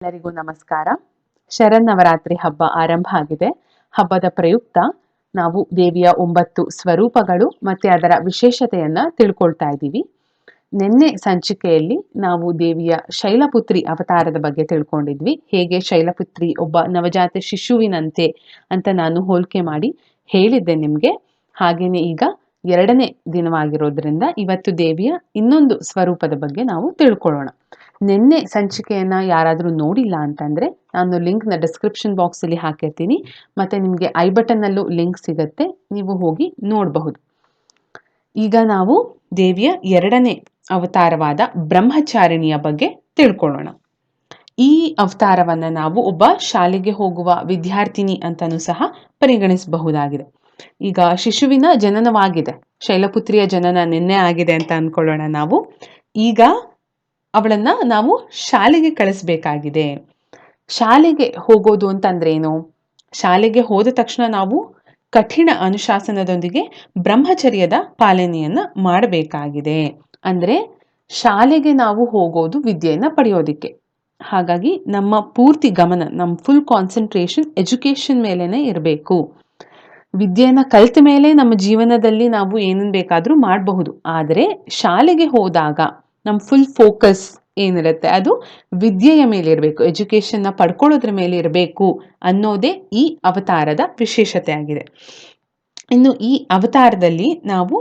ಎಲ್ಲರಿಗೂ ನಮಸ್ಕಾರ. ಶರನ್ನವರಾತ್ರಿ ಹಬ್ಬ ಆರಂಭ ಆಗಿದೆ. ಹಬ್ಬದ ಪ್ರಯುಕ್ತ ನಾವು ದೇವಿಯ ಒಂಬತ್ತು ಸ್ವರೂಪಗಳು ಮತ್ತೆ ಅದರ ವಿಶೇಷತೆಯನ್ನ ತಿಳ್ಕೊಳ್ತಾ ಇದ್ದೀವಿ. ನಿನ್ನೆ ಸಂಚಿಕೆಯಲ್ಲಿ ನಾವು ದೇವಿಯ ಶೈಲಪುತ್ರಿ ಅವತಾರದ ಬಗ್ಗೆ ತಿಳ್ಕೊಂಡಿದ್ವಿ. ಹೇಗೆ ಶೈಲಪುತ್ರಿ ಒಬ್ಬ ನವಜಾತ ಶಿಶುವಿನಂತೆ ಅಂತ ನಾನು ಹೋಲಿಕೆ ಮಾಡಿ ಹೇಳಿದ್ದೆ ನಿಮಗೆ. ಹಾಗೇನೆ ಈಗ ಎರಡನೇ ದಿನವಾಗಿರೋದ್ರಿಂದ ಇವತ್ತು ದೇವಿಯ ಇನ್ನೊಂದು ಸ್ವರೂಪದ ಬಗ್ಗೆ ನಾವು ತಿಳ್ಕೊಳ್ಳೋಣ. ನಿನ್ನೆ ಸಂಚಿಕೆಯನ್ನು ಯಾರಾದರೂ ನೋಡಿಲ್ಲ ಅಂತಂದರೆ ನಾನು ಲಿಂಕ್ನ ಡಿಸ್ಕ್ರಿಪ್ಷನ್ ಬಾಕ್ಸಲ್ಲಿ ಹಾಕಿರ್ತೀನಿ. ಮತ್ತು ನಿಮಗೆ ಐ ಬಟನ್ನಲ್ಲೂ ಲಿಂಕ್ ಸಿಗುತ್ತೆ. ನೀವು ಹೋಗಿ ನೋಡಬಹುದು. ಈಗ ನಾವು ದೇವಿಯ ಎರಡನೇ ಅವತಾರವಾದ ಬ್ರಹ್ಮಚಾರಿಣಿಯ ಬಗ್ಗೆ ತಿಳ್ಕೊಳ್ಳೋಣ. ಈ ಅವತಾರವನ್ನು ನಾವು ಒಬ್ಬ ಶಾಲೆಗೆ ಹೋಗುವ ವಿದ್ಯಾರ್ಥಿನಿ ಅಂತಲೂ ಸಹ ಪರಿಗಣಿಸಬಹುದಾಗಿದೆ. ಈಗ ಶಿಶುವಿನ ಜನನವಾಗಿದೆ. ಶೈಲಪುತ್ರಿಯ ಜನನ ನಿನ್ನೆ ಆಗಿದೆ ಅಂತ ಅಂದ್ಕೊಳ್ಳೋಣ ನಾವು. ಈಗ ಅವಳನ್ನ ನಾವು ಶಾಲೆಗೆ ಕಳಿಸ್ಬೇಕಾಗಿದೆ. ಶಾಲೆಗೆ ಹೋಗೋದು ಅಂತಂದ್ರೆ ಏನು ಶಾಲೆಗೆ ಹೋದ ತಕ್ಷಣ ನಾವು ಕಠಿಣ ಅನುಶಾಸನದೊಂದಿಗೆ ಬ್ರಹ್ಮಚರ್ಯದ ಪಾಲನೆಯನ್ನ ಮಾಡಬೇಕಾಗಿದೆ. ಅಂದ್ರೆ ಶಾಲೆಗೆ ನಾವು ಹೋಗೋದು ವಿದ್ಯೆಯನ್ನ ಪಡೆಯೋದಿಕ್ಕೆ. ಹಾಗಾಗಿ ನಮ್ಮ ಪೂರ್ತಿ ಗಮನ, ನಮ್ಮ ಫುಲ್ ಕಾನ್ಸಂಟ್ರೇಷನ್ ಎಜುಕೇಶನ್ ಮೇಲೇನೆ ಇರಬೇಕು. ವಿದ್ಯೆಯನ್ನ ಕಲಿತ ಮೇಲೆ ನಮ್ಮ ಜೀವನದಲ್ಲಿ ನಾವು ಏನನ್ನು ಬೇಕಾದರೂ ಮಾಡಬಹುದು. ಆದರೆ ಶಾಲೆಗೆ ಹೋದಾಗ ನಮ್ಮ ಫುಲ್ ಫೋಕಸ್ ಏನಿರುತ್ತೆ ಅದು ವಿದ್ಯೆಯ ಮೇಲೆ ಇರಬೇಕು ಎಜುಕೇಶನ್ನ ಪಡ್ಕೊಳ್ಳೋದ್ರ ಮೇಲೆ ಇರಬೇಕು ಅನ್ನೋದೇ ಈ ಅವತಾರದ ವಿಶೇಷತೆ ಆಗಿದೆ. ಇನ್ನು ಈ ಅವತಾರದಲ್ಲಿ ನಾವು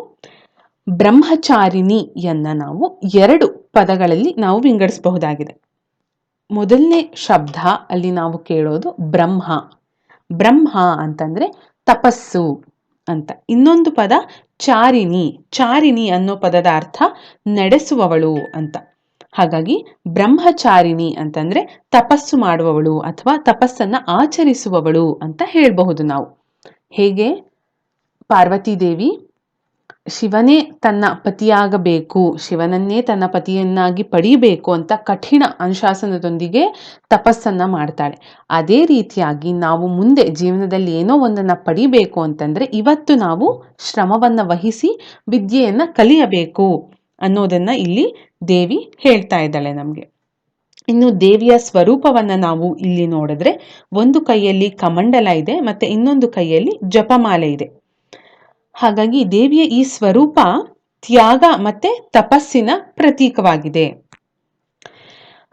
ಬ್ರಹ್ಮಚಾರಿಣಿಯನ್ನ ನಾವು ಎರಡು ಪದಗಳಲ್ಲಿ ನಾವು ವಿಂಗಡಿಸಬಹುದಾಗಿದೆ. ಮೊದಲನೇ ಶಬ್ದ ಅಲ್ಲಿ ನಾವು ಕೇಳೋದು ಬ್ರಹ್ಮ. ಬ್ರಹ್ಮ ಅಂತಂದ್ರೆ ತಪಸ್ಸು. ಅಂತ. ಇನ್ನೊಂದು ಪದ, ಚಾರಿಣಿ. ಚಾರಿಣಿ ಅನ್ನೋ ಪದದ ಅರ್ಥ ನಡೆಸುವವಳು ಅಂತ. ಹಾಗಾಗಿ ಬ್ರಹ್ಮಚಾರಿಣಿ ಅಂತಂದ್ರೆ ತಪಸ್ಸು ಮಾಡುವವಳು ಅಥವಾ ತಪಸ್ಸನ್ನ ಆಚರಿಸುವವಳು ಅಂತ ಹೇಳಬಹುದು ನಾವು. ಹೇಗೆ? ಪಾರ್ವತಿ ದೇವಿ ಶಿವನೇ ತನ್ನ ಪತಿಯಾಗಬೇಕು, ಶಿವನನ್ನೇ ತನ್ನ ಪತಿಯನ್ನಾಗಿ ಪಡೀಬೇಕು ಅಂತ ಕಠಿಣ ಅನುಶಾಸನದೊಂದಿಗೆ ತಪಸ್ಸನ್ನು ಮಾಡ್ತಾಳೆ. ಅದೇ ರೀತಿಯಾಗಿ ನಾವು ಮುಂದೆ ಜೀವನದಲ್ಲಿ ಏನೋ ಒಂದನ್ನು ಪಡಿಬೇಕು ಅಂತಂದರೆ ಇವತ್ತು ನಾವು ಶ್ರಮವನ್ನು ವಹಿಸಿ ವಿದ್ಯೆಯನ್ನು ಕಲಿಯಬೇಕು ಅನ್ನೋದನ್ನು ಇಲ್ಲಿ ದೇವಿ ಹೇಳ್ತಾ ಇದ್ದಾಳೆ ನಮಗೆ. ಇನ್ನು ದೇವಿಯ ಸ್ವರೂಪವನ್ನು ನಾವು ಇಲ್ಲಿ ನೋಡಿದ್ರೆ ಒಂದು ಕೈಯಲ್ಲಿ ಕಮಂಡಲ ಇದೆ, ಮತ್ತು ಇನ್ನೊಂದು ಕೈಯಲ್ಲಿ ಜಪಮಾಲೆ ಇದೆ. ಹಾಗಾಗಿ ದೇವಿಯ ಈ ಸ್ವರೂಪ ತ್ಯಾಗ ಮತ್ತೆ ತಪಸ್ಸಿನ ಪ್ರತೀಕವಾಗಿದೆ.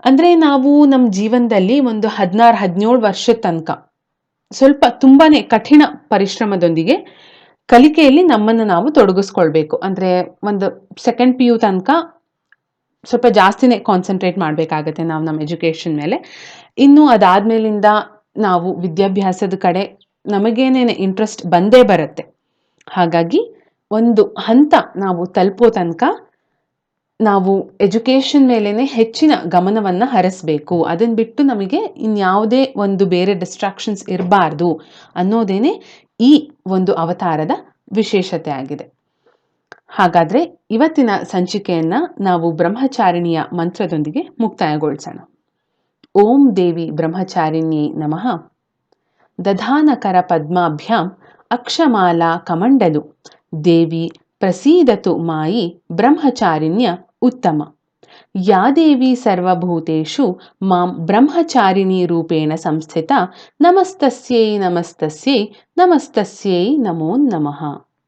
ಅಂದ್ರೆ ನಾವು ನಮ್ಮ ಜೀವನದಲ್ಲಿ ಒಂದು ಹದಿನಾರು, ಹದಿನೇಳು ವರ್ಷದ ತನಕ ಸ್ವಲ್ಪ ತುಂಬಾನೇ ಕಠಿಣ ಪರಿಶ್ರಮದೊಂದಿಗೆ ಕಲಿಕೆಯಲ್ಲಿ ನಮ್ಮನ್ನು ನಾವು ತೊಡಗಿಸ್ಕೊಳ್ಬೇಕು. ಅಂದ್ರೆ ಒಂದು ಸೆಕೆಂಡ್ ಪಿ ಯು ತನಕ ಸ್ವಲ್ಪ ಜಾಸ್ತಿನೇ ಕಾನ್ಸಂಟ್ರೇಟ್ ಮಾಡಬೇಕಾಗತ್ತೆ ನಾವು ನಮ್ಮ ಎಜುಕೇಷನ್ ಮೇಲೆ. ಇನ್ನು ಅದಾದ್ಮೇಲಿಂದ ನಾವು ವಿದ್ಯಾಭ್ಯಾಸದ ಕಡೆ ನಮಗೇನೇನೆ ಇಂಟ್ರೆಸ್ಟ್ ಬಂದೇ ಬರುತ್ತೆ. ಹಾಗಾಗಿ ಒಂದು ಹಂತ ನಾವು ತಲುಪೋ ತನಕ ನಾವು ಎಜುಕೇಷನ್ ಮೇಲೇ ಹೆಚ್ಚಿನ ಗಮನವನ್ನು ಹರಿಸ್ಬೇಕು. ಅದನ್ನ ಬಿಟ್ಟು ನಮಗೆ ಇನ್ಯಾವುದೇ ಒಂದು ಬೇರೆ ಡಿಸ್ಟ್ರಾಕ್ಷನ್ಸ್ ಇರಬಾರ್ದು ಅನ್ನೋದೇನೆ ಈ ಒಂದು ಅವತಾರದ ವಿಶೇಷತೆ ಆಗಿದೆ. ಹಾಗಾದ್ರೆ ಇವತ್ತಿನ ಸಂಚಿಕೆಯನ್ನ ನಾವು ಬ್ರಹ್ಮಚಾರಿಣಿಯ ಮಂತ್ರದೊಂದಿಗೆ ಮುಕ್ತಾಯಗೊಳಿಸೋಣ. ಓಂ ದೇವಿ ಬ್ರಹ್ಮಚಾರಿಣ್ಯೇ ನಮಃ. ದಧಾನಕರ ಪದ್ಮಾಭ್ಯಾಂ ಅಕ್ಷಮಾಲಾ ಕಮಂಡಲು. ದೇವಿ ಪ್ರಸೀದತು ಮಾಯಿ ಬ್ರಹ್ಮಚಾರಿಣ್ಯ ಉತ್ತಮ. ಯಾ ದೇವಿ ಸರ್ವಭೂತೇಷು ಮಾಂ ಬ್ರಹ್ಮಚಾರಿಣಿ ರೂಪೇಣ ಸಂಸ್ಥಿತ ನಮಸ್ತಸ್ಯೈ ನಮಸ್ತಸ್ಯೈ ನಮಸ್ತಸ್ಯೈ ನಮೋ ನಮಃ.